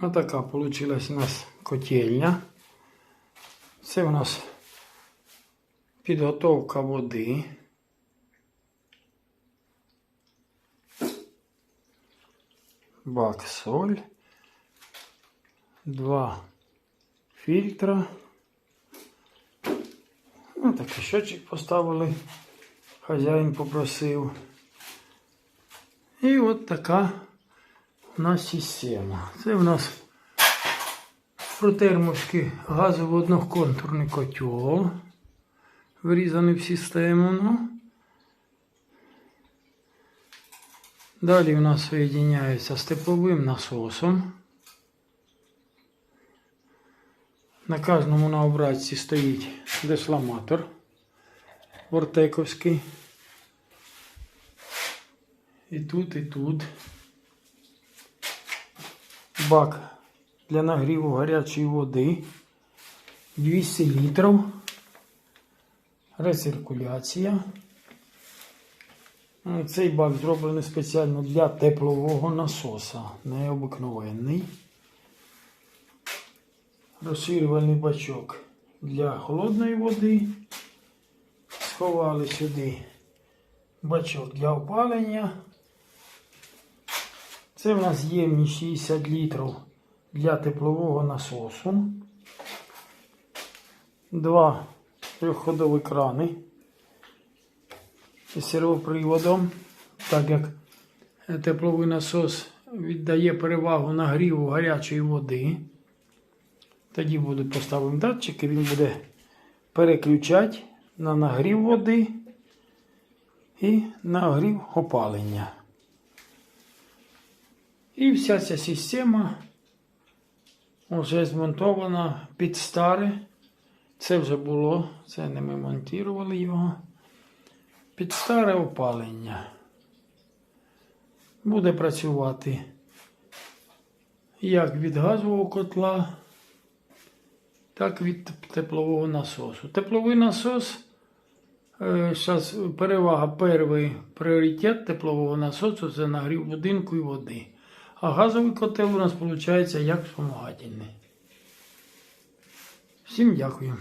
Отака вийшла у нас котельня. Це у нас підготовка води. Бак соль. Два фільтра. Ну, такий щочик поставили. Хазяїн попросив. І от така у нас система. Це у нас протермовський газово-одноконтурний котел. Врізаний в систему. Ну. Далі у нас соєдиняється з тепловим насосом. На кожному на обратці стоїть десламатор вортековський. І тут, і тут. Бак для нагріву гарячої води. 200 літрів. Рециркуляція. Ну, Цей бак зроблений спеціально для теплового насоса, необикновенний. Розширювальний бачок для холодної води. Сховали сюди бачок для опалення. Це в нас ємність 60 літрів для теплового насосу. Два трьохходові крани із сервоприводом, так як тепловий насос віддає перевагу нагріву гарячої води. Тоді буде поставимо датчик і він буде переключати на нагрів води і нагрів опалення. І вся ця система вже змонтована під старе. Це вже було, це не ми монтували його. Під старе опалення. Буде працювати як від газового котла, так і від теплового насосу. Тепловий насос, зараз перевага, перший пріоритет теплового насосу це нагрів будинку і води. А газовий котел у нас виходить як вспомагательний. Всім дякую.